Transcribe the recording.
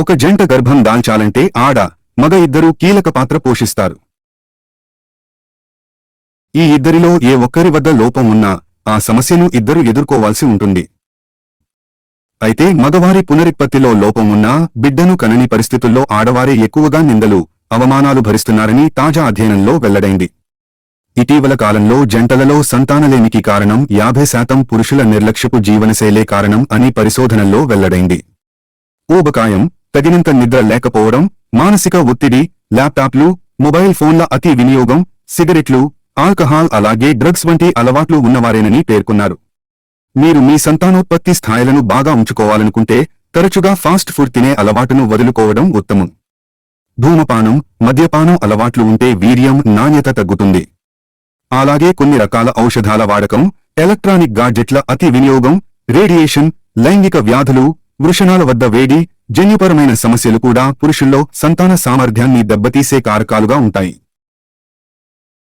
ఒక జంట గర్భం దాల్చాలంటే ఆడ మగ ఇద్దరూ కీలక పాత్ర పోషిస్తారు. ఈ ఇద్దరిలో ఏ ఒక్కరి వద్ద లోపం ఉన్నా ఆ సమస్యను ఇద్దరు ఎదుర్కోవాల్సి ఉంటుంది. అయితే మగవారి పునరుత్పత్తిలో లోపం ఉన్నా బిడ్డను కనని పరిస్థితుల్లో ఆడవారే ఎక్కువగా నిందలు అవమానాలు భరిస్తున్నారని తాజా అధ్యయనంలో వెల్లడైంది. ఇటీవల కాలంలో జంటలలో సంతానలేమికి కారణం యాభై శాతం పురుషుల నిర్లక్ష్యపు జీవనశైలే కారణం అని పరిశోధనల్లో వెల్లడైంది. ఊబకాయం తగినంత నిద్ర లేకపోవడం మానసిక ఒత్తిడి ల్యాప్టాప్లు మొబైల్ ఫోన్ల అతి వినియోగం సిగరెట్లు ఆల్కహాల్ అలాగే డ్రగ్స్ వంటి అలవాట్లు ఉన్నవారేనని పేర్కొన్నారు. మీరు మీ సంతానోత్పత్తి స్థాయిలను బాగా ఉంచుకోవాలనుకుంటే తరచుగా ఫాస్ట్ ఫుడ్ తినే అలవాటును వదులుకోవడం ఉత్తమం. ధూమపానం మద్యపానం అలవాట్లు ఉంటే వీర్యం నాణ్యత తగ్గుతుంది. అలాగే కొన్ని రకాల ఔషధాల వాడకం ఎలక్ట్రానిక్ గాడ్జెట్ల అతి వినియోగం రేడియేషన్ లైంగిక వ్యాధులు వృషణాల వద్ద వేడి జన్యుపరమైన సమస్యలు కూడా పురుషుల్లో సంతాన సామర్థ్యాన్ని దెబ్బతీసే కారకాలుగా ఉంటాయి.